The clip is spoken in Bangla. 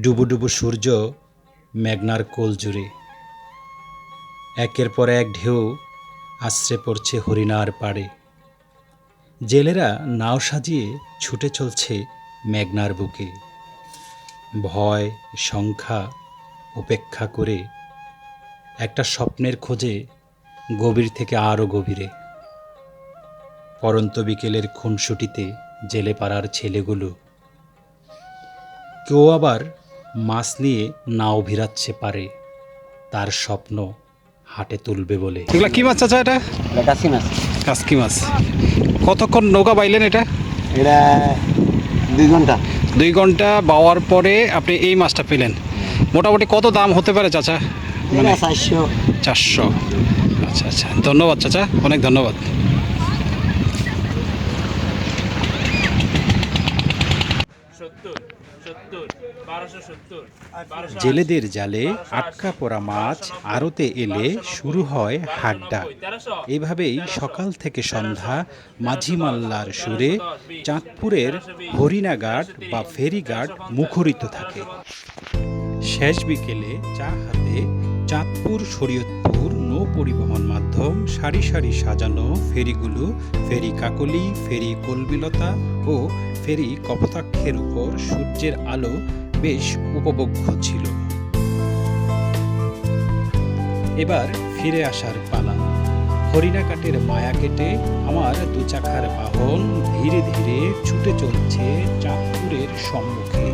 ডুবু ডুবু সূর্য মেঘনার কোল জুড়ে একের পর এক ঢেউ আশ্রে পড়ছে হরিণার পাড়ে। জেলেরা নাও সাজিয়ে ছুটে চলছে মেঘনার বুকে। ভয় সংখ্যা উপেক্ষা করে একটা স্বপ্নের খোঁজে গভীর থেকে আরও গভীরে। পরন্ত বিকেলের খুনসুটিতে জেলে পাড়ার ছেলেগুলো। কেউ আবার মাছ নিয়ে নাও ভিড়াচ্ছে পারে। তার স্বপ্ন হাটে তুলবে বলে। এগুলা কি মাছ চাচা এটা? এটা কাশি মাছ। কাসকি মাছ। কতক্ষণ নৌকা বাইলেন এটা? এটা দুই ঘণ্টা। দুই ঘণ্টা বাওয়ার পরে আপনি এই মাছটা পেলেন। মোটামুটি কত দাম হতে পারে চাচা? মানে চারশো। চারশো। আচ্ছা আচ্ছা। ধন্যবাদ চাচা। অনেক ধন্যবাদ। জেলেদের জালে আটকা পড়া মাছ আড়তে এলে শুরু হয় হাড্ডা। এভাবেই সকাল থেকে সন্ধ্যা মাঝি মাল্লার সুরে চাঁদপুরের হরিণাঘাট বা ফেরিঘাট মুখরিত থাকে। শেষ বিকেলে চা হাতে চাঁদপুর শরীয়তপুর নৌ পরিবহন মাধ্যম সারি সারি সাজানো ফেরিগুলো ফেরি কাকলি ফেরি কলবিলতা ও ফেরি কপোতাক্ষের উপর সূর্যের আলো বেশ উপভোগ্য ছিল। এবার ফিরে আসার পালা। হরিণাকাটের মায়া কেটে আমার দু চাকার বাহন ধীরে ধীরে ছুটে চলছে চাঁদপুরের সম্মুখে।